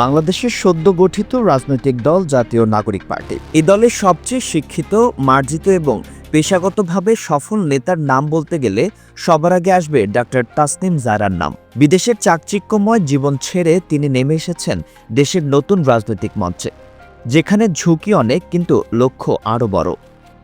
বাংলাদেশের সদ্য গঠিত রাজনৈতিক দল জাতীয় নাগরিক পার্টি। এ দলের সবচেয়ে শিক্ষিত, মার্জিত এবং পেশাগতভাবে সফল নেতার নাম বলতে গেলে সবার আগে আসবে ডক্টর তাসনিম জারার নাম। বিদেশের চাকচিক্যময় জীবন ছেড়ে তিনি নেমে এসেছেন দেশের নতুন রাজনৈতিক মঞ্চে, যেখানে ঝুঁকি অনেক কিন্তু লক্ষ্য আরও বড়।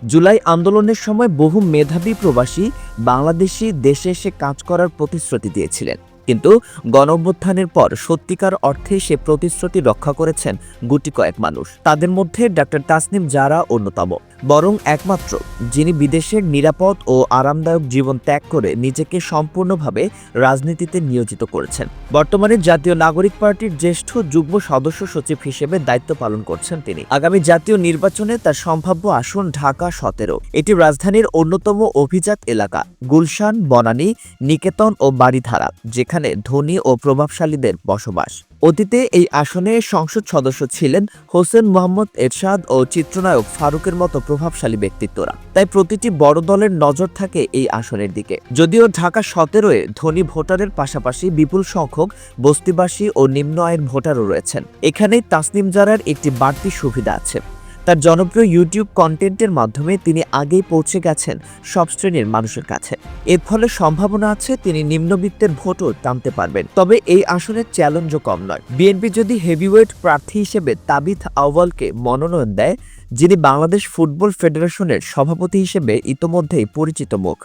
জুলাই আন্দোলনের সময় বহু মেধাবী প্রবাসী বাংলাদেশি দেশে এসে কাজ করার প্রতিশ্রুতি দিয়েছিলেন। কিন্তু গণঅভ্যুত্থানের পর সত্যিকার অর্থে সে প্রতিশ্রুতি রক্ষা করেছেন গুটি কয়েক মানুষ। তাদের মধ্যে ডাক্তার তাসনিম জারা অন্যতম। বরং একমাত্র, যিনি বিদেশের নিরাপদ ও আরামদায়ক জীবন ত্যাগ করে নিজেকে সম্পূর্ণভাবে রাজনীতিতে নিয়োজিত করেছেন। বর্তমানে জাতীয় নাগরিক পার্টির জ্যেষ্ঠ যুগ্ম সদস্য সচিব হিসেবে দায়িত্ব পালন করছেন তিনি। আগামী জাতীয় নির্বাচনে তার সম্ভাব্য আসন ঢাকা সতেরো। এটি রাজধানীর অন্যতম অভিজাত এলাকা, গুলশান, বনানী, নিকেতন ও বাড়িধারা যেখানে ধনী ও প্রভাবশালীদের বসবাস। অতীতে এই আসনে সংসদ সদস্য ছিলেন হোসেন মোহাম্মদ এরশাদ ও চিত্রনায়ক ফারুকের মতো প্রভাবশালী ব্যক্তিত্বরা। তাই প্রতিটি বড় দলের নজর থাকে এই আসনের দিকে। যদিও ঢাকা সতেরোয় ধনী ভোটারের পাশাপাশি বিপুল সংখ্যক বস্তিবাসী ও নিম্ন আয়ের ভোটারও রয়েছেন। এখানেই তাসনিম জারার একটি বাড়তি সুবিধা আছে। তার জনপ্রিয় ইউটিউব কন্টেন্টের মাধ্যমে তিনি আগেই পৌঁছে গেছেন সব শ্রেণির মানুষের কাছে। এর ফলে সম্ভাবনা আছে তিনি নিম্নবিত্তের ভোটও টানতে পারবেন। তবে এই আসনের চ্যালেঞ্জও কম নয়। বিএনপি যদি হেভিওয়েট প্রার্থী হিসেবে তাবিথ আউয়ালকে মনোনয়ন দেয় যিনি বাংলাদেশ ফুটবল ফেডারেশনের সভাপতি হিসেবে ইতোমধ্যেই পরিচিত মুখ।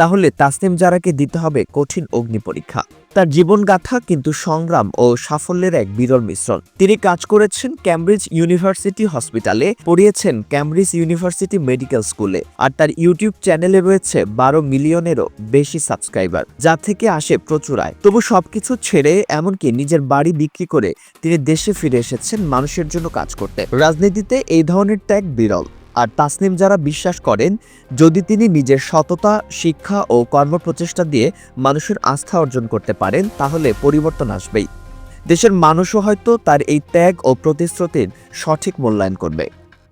তাহলে তাসনিম জারাকে দিতে হবে কঠিন অগ্নি পরীক্ষা। তার জীবনগাথা কিন্তু সংগ্রাম ও সাফল্যের এক বিরল মিশ্রণ। তিনি কাজ করেছেন ক্যামব্রিজ ইউনিভার্সিটি হসপিটালে পড়িয়েছেন ক্যামব্রিজ ইউনিভার্সিটি মেডিকেল স্কুলে আর তার ইউটিউব চ্যানেলে রয়েছে বারো মিলিয়নেরও বেশি সাবস্ক্রাইবার যা থেকে আসে প্রচুর আয়। তবু সবকিছু ছেড়ে এমনকি নিজের বাড়ি বিক্রি করে তিনি দেশে ফিরে এসেছেন মানুষের জন্য কাজ করতে। রাজনীতিতে এই ধরনের ত্যাগ বিরল। আর তাসনিম যারা বিশ্বাস করেন, যদি তিনি নিজের সততা, শিক্ষা ও কর্মপ্রচেষ্টা দিয়ে মানুষের আস্থা অর্জন করতে পারেন, তাহলে পরিবর্তন আসবেই। দেশের মানুষও হয়তো তার এই ত্যাগ ও প্রতিশ্রুতির সঠিক মূল্যায়ন করবে।